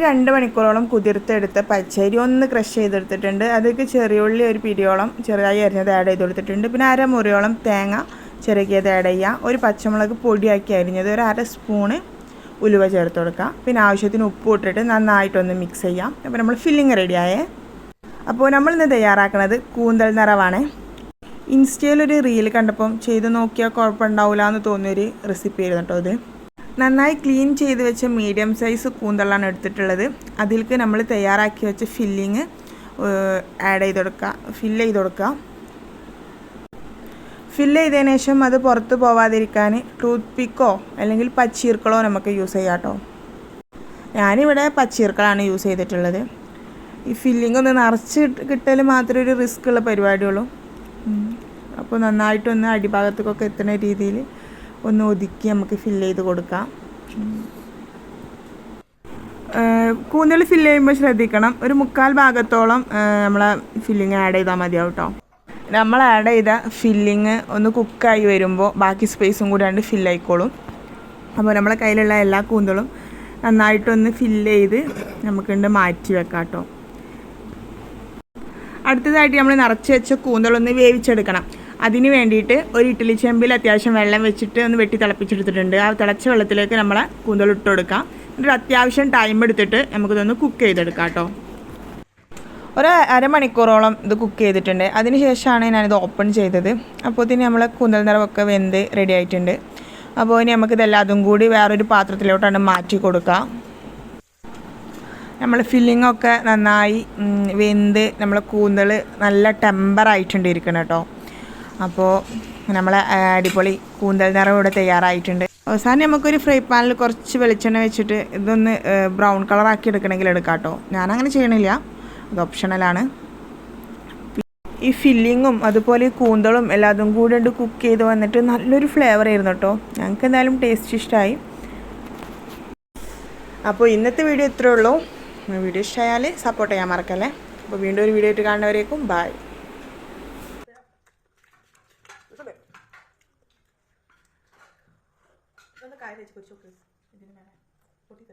രണ്ട് മണിക്കൂറോളം കുതിർത്തെടുത്ത പച്ചരി ഒന്ന് ക്രഷ് ചെയ്തെടുത്തിട്ടുണ്ട്. അതിലേക്ക് ചെറിയുള്ളി ഒരു പിരിയോളം ചെറുതായി അരിഞ്ഞത് ആഡ് ചെയ്ത് കൊടുത്തിട്ടുണ്ട്. പിന്നെ അരമുറിയോളം തേങ്ങ ചെറുക്കിയത് ആഡ് ചെയ്യുക ഒരു പച്ചമുളക് പൊടിയാക്കി അരിഞ്ഞത് ഒരു അര സ്പൂണ് ഉലുവ ചേർത്ത് കൊടുക്കുക പിന്നെ ആവശ്യത്തിന് ഉപ്പ് ഇട്ടിട്ട് നന്നായിട്ടൊന്ന് മിക്സ് ചെയ്യാം. അപ്പോൾ നമ്മൾ ഫില്ലിങ് റെഡിയായേ അപ്പോൾ നമ്മൾ ഇന്ന് തയ്യാറാക്കുന്നത് കൂന്തൽ നിറവാണ്. ഇൻസ്റ്റയിലൊരു റീൽ കണ്ടപ്പം ചെയ്ത് നോക്കിയാൽ കുഴപ്പമുണ്ടാവില്ല എന്ന് തോന്നിയൊരു റെസിപ്പി ആയിരുന്നു കേട്ടോ ഇത്. നന്നായി ക്ലീൻ ചെയ്ത് വെച്ച മീഡിയം സൈസ് കൂന്തളാണ് എടുത്തിട്ടുള്ളത്. അതിലേക്ക് നമ്മൾ തയ്യാറാക്കി വെച്ച ഫില്ലിങ് ആഡ് ചെയ്ത് കൊടുക്കുക ഫില്ല് ചെയ്ത് കൊടുക്കുക ഫില്ല് ചെയ്തതിന് ശേഷം അത് പുറത്ത് പോവാതിരിക്കാൻ ടൂത്ത് പിക്കോ അല്ലെങ്കിൽ പച്ചീർക്കളോ നമുക്ക് യൂസ് ചെയ്യാം കേട്ടോ ഞാനിവിടെ പച്ചീർക്കളാണ് യൂസ് ചെയ്തിട്ടുള്ളത്. ഈ ഫില്ലിംഗ് ഒന്ന് നിറച്ച് കിട്ടൽ മാത്രമേ ഒരു റിസ്ക് ഉള്ള പരിപാടിയുള്ളൂ. അപ്പോൾ നന്നായിട്ടൊന്ന് അടിഭാഗത്തേക്കൊക്കെ എത്തുന്ന രീതിയിൽ ഒന്ന് ഒതുക്കി നമുക്ക് ഫില്ല് ചെയ്ത് കൊടുക്കാം. കൂന്തൽ ഫില്ല് ചെയ്യുമ്പോൾ ശ്രദ്ധിക്കണം. ഒരു മുക്കാൽ ഭാഗത്തോളം നമ്മളെ ഫില്ലിങ് ആഡ് ചെയ്താൽ മതിയാവും കേട്ടോ നമ്മൾ ആഡ് ചെയ്ത ഫില്ലിങ് ഒന്ന് കുക്കായി വരുമ്പോൾ ബാക്കി സ്പേസും കൂടി ആണ്ട് ഫില്ലായിക്കോളും അപ്പോൾ നമ്മളെ കയ്യിലുള്ള എല്ലാ കൂന്തളും നന്നായിട്ടൊന്ന് ഫില്ല് ചെയ്ത് നമുക്കുണ്ട് മാറ്റി വെക്കാം കേട്ടോ അടുത്തതായിട്ട് നമ്മൾ നിറച്ച് വെച്ച കൂന്തളൊന്ന് വേവിച്ചെടുക്കണം. അതിന് വേണ്ടിയിട്ട് ഒരു ഇഡ്ഡലി ചെമ്പിൽ അത്യാവശ്യം വെള്ളം വെച്ചിട്ട് ഒന്ന് വെട്ടി തിളപ്പിച്ചെടുത്തിട്ടുണ്ട്. ആ തിളച്ച വെള്ളത്തിലേക്ക് നമ്മൾ കൂന്തൽ ഇട്ട് കൊടുക്കാം. എന്നിട്ട് അത്യാവശ്യം ടൈം എടുത്തിട്ട് നമുക്കിതൊന്ന് കുക്ക് ചെയ്തെടുക്കാം കേട്ടോ. ഒരു അരമണിക്കൂറോളം ഇത് കുക്ക് ചെയ്തിട്ടുണ്ട്. അതിന് ശേഷമാണ് ഞാനിത് ഓപ്പൺ ചെയ്തത്. അപ്പോൾ ഇതിന് നമ്മൾ കൂന്തൽ നിറവൊക്കെ വെന്ത് റെഡി ആയിട്ടുണ്ട്. അപ്പോൾ ഇനി നമുക്കിതെല്ലാം അതും കൂടി വേറൊരു പാത്രത്തിലോട്ടാണ് മാറ്റി കൊടുക്കുക നമ്മൾ ഫില്ലിങ്ങൊക്കെ നന്നായി വെന്ത് നമ്മളെ കൂന്തൽ നല്ല ടെമ്പറായിട്ടുണ്ട് ഇരിക്കണം കേട്ടോ. അപ്പോൾ നമ്മളെ അടിപൊളി കൂന്തൽ നിറം ഇവിടെ തയ്യാറായിട്ടുണ്ട്. അവസാനം നമുക്കൊരു ഫ്രൈ പാനിൽ കുറച്ച് വെളിച്ചെണ്ണ വെച്ചിട്ട് ഇതൊന്ന് ബ്രൗൺ കളർ ആക്കി എടുക്കണമെങ്കിൽ എടുക്കാം കേട്ടോ ഞാനങ്ങനെ ചെയ്യണില്ല. അത് ഓപ്ഷണലാണ് ഈ ഫില്ലിങ്ങും അതുപോലെ ഈ കൂന്തളും എല്ലാതും കൂടെ ഉണ്ട് കുക്ക് ചെയ്ത് വന്നിട്ട് നല്ലൊരു ഫ്ലേവർ ആയിരുന്നു കേട്ടോ ഞങ്ങൾക്ക് എന്തായാലും ടേസ്റ്റ് ഇഷ്ടമായി അപ്പോൾ ഇന്നത്തെ വീഡിയോ ഇത്രേ ഉള്ളൂ. വീഡിയോ ഇഷ്ടമായാൽ സപ്പോർട്ട് ചെയ്യാൻ മറക്കല്ലേ. അപ്പോൾ വീണ്ടും ഒരു വീഡിയോ ആയിട്ട് കാണുന്നവരേക്കും ബായ് കാര്യം വെച്ച് പൊരിച്ചു ഇതിന് മേലെ. പൊട്ടി